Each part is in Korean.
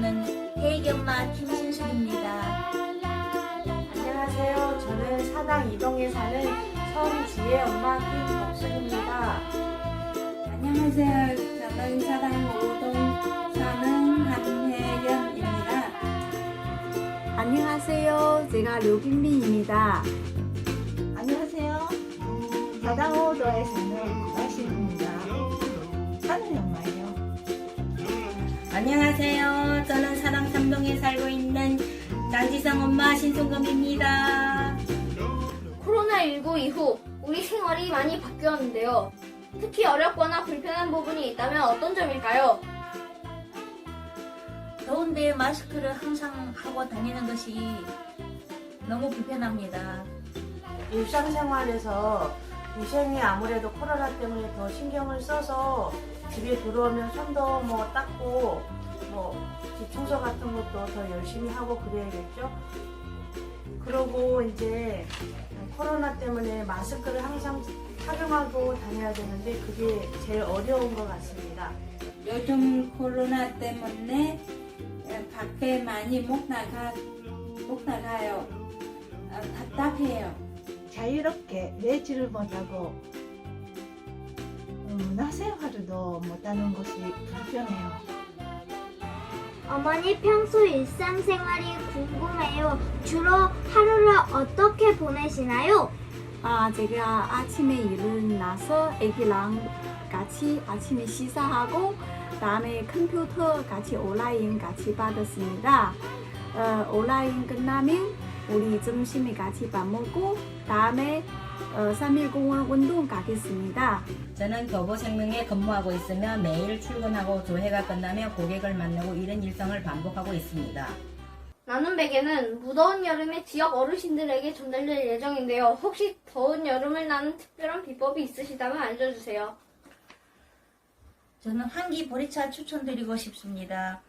민혁이 엄마 김신숙입니다. 안녕하세요. 저는 사당 이동에 사는 성지혜 엄마 김복순입니다. 안녕하세요. 저는 사당 5동 사는 한혜연입니다. 안녕하세요. 제가 류빈미입니다. 안녕하세요. 음, 사당호도에 사는 구가신입니다. 하늘 엄마예요. 안녕하세요. 저는 사랑 삼동에 살고 있는 장지성 엄마 신송금입니다. 코로나19 이후 우리 생활이 많이 바뀌었는데요. 특히 어렵거나 불편한 부분이 있다면 어떤 점일까요? 더운데 마스크를 항상 하고 다니는 것이 너무 불편합니다. 일상생활에서 위생이 아무래도 코로나 때문에 더 신경을 써서 집에 들어오면 손도 뭐 닦고 뭐 집 청소 같은 것도 더 열심히 하고 그래야겠죠. 그러고 이제 코로나 때문에 마스크를 항상 착용하고 다녀야 되는데 그게 제일 어려운 것 같습니다. 요즘 코로나 때문에 에, 밖에 많이 못 나가 못 나가요. 아, 답답해요. 자유롭게 내지를 못하고 음, 문화생활도 못하는 것이 불편해요. 어머니 평소 일상생활이 궁금해요. 주로 하루를 어떻게 보내시나요? 아, 제가 아침에 일어나서 애기랑 같이 아침에 식사하고 다음에 컴퓨터 같이 온라인 같이 받았습니다. 어, 온라인 끝나면 우리 점심에 같이 밥 먹고 다음에 어, 3일 공원 운동 가겠습니다. 저는 교보생명에 근무하고 있으며 매일 출근하고 조회가 끝나면 고객을 만나고 이런 일상을 반복하고 있습니다. 나눔 베개는 무더운 여름에 지역 어르신들에게 전달될 예정인데요. 혹시 더운 여름을 나는 특별한 비법이 있으시다면 알려주세요. 저는 환기 보리차 추천드리고 싶습니다.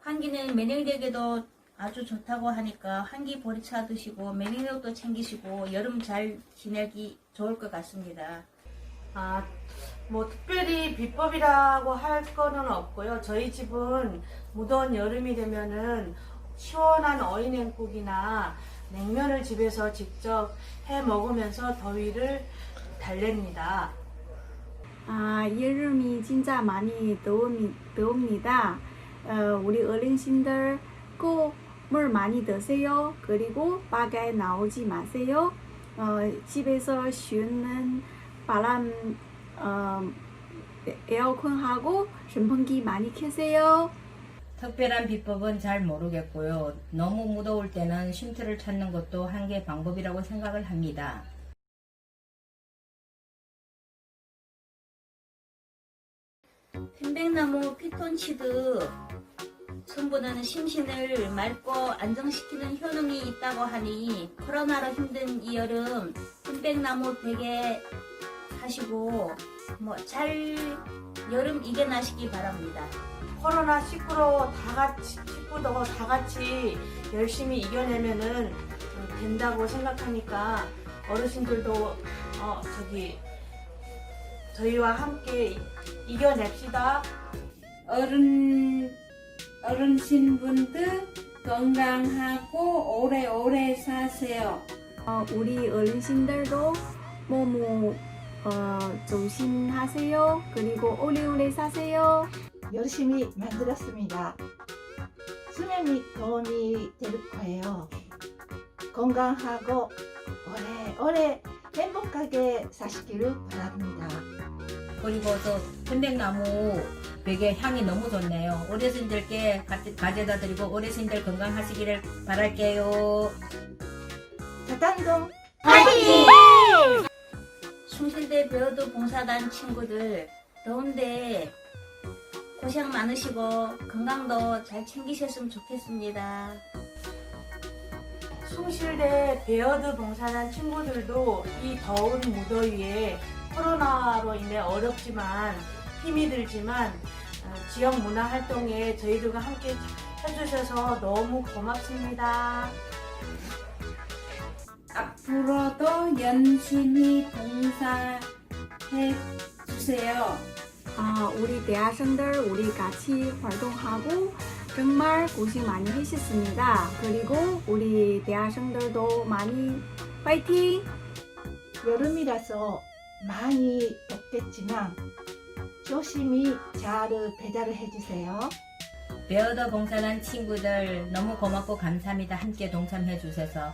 환기는 면역력에도 아주 좋다고 하니까 환기 보리차 드시고 면역력도 챙기시고 여름 잘 지내기 좋을 것 같습니다. 아, 뭐 특별히 비법이라고 할 거는 없고요. 저희 집은 무더운 여름이 되면은 시원한 어인냉국이나 냉면을 집에서 직접 해 먹으면서 더위를 달랩니다. 아, 여름이 진짜 많이 더웁니, 더웁니다. 어, 우리 어르신들 꼭 물 많이 드세요. 그리고 밖에 나오지 마세요. 어, 집에서 쉬는 바람 어, 에어컨하고 선풍기 많이 켜세요. 특별한 비법은 잘 모르겠고요. 너무 무더울 때는 쉼터를 찾는 것도 한 개 방법이라고 생각을 합니다. 편백나무 피톤치드 성분은 심신을 맑고 안정시키는 효능이 있다고 하니 코로나로 힘든 이 여름 편백나무 베개 하시고 뭐 잘 여름 이겨나시기 바랍니다. 코로나 19로 다 같이 19도 다 같이 열심히 이겨내면은 음, 된다고 생각하니까 어르신들도 어 저기 저희와 함께 이- 이겨냅시다. 어른 어른신분들 건강하고 오래오래 사세요. 어, 우리 어르신들도 모모 어, 조심하세요. 그리고 오래오래 사세요. 열심히 만들었습니다. 수명이 도움이 될 거예요. 건강하고 오래오래 행복하게 사시기를 바랍니다. 그리고 저 편백나무 베개 향이 너무 좋네요. 어르신들께 가- 가져다 드리고 어르신들 건강하시기를 바랄게요. 사단동 숭실대 배우도 봉사단 친구들 더운데 고생 많으시고 건강도 잘 챙기셨으면 좋겠습니다. 숭실대 베어드 봉사단 친구들도 이 더운 무더위에 코로나로 인해 어렵지만 힘이 들지만 어, 지역 문화 활동에 저희들과 함께 해주셔서 너무 고맙습니다. 앞으로도 열심히 봉사해 주세요. 아, 우리 대학생들 우리 같이 활동하고 정말 고생 많이 하셨습니다. 그리고 우리 대학생들도 많이 파이팅! 여름이라서 많이 덥겠지만 조심히 잘 배달을 해주세요. 베어더 봉사단 친구들 너무 고맙고 감사합니다. 함께 동참해 주셔서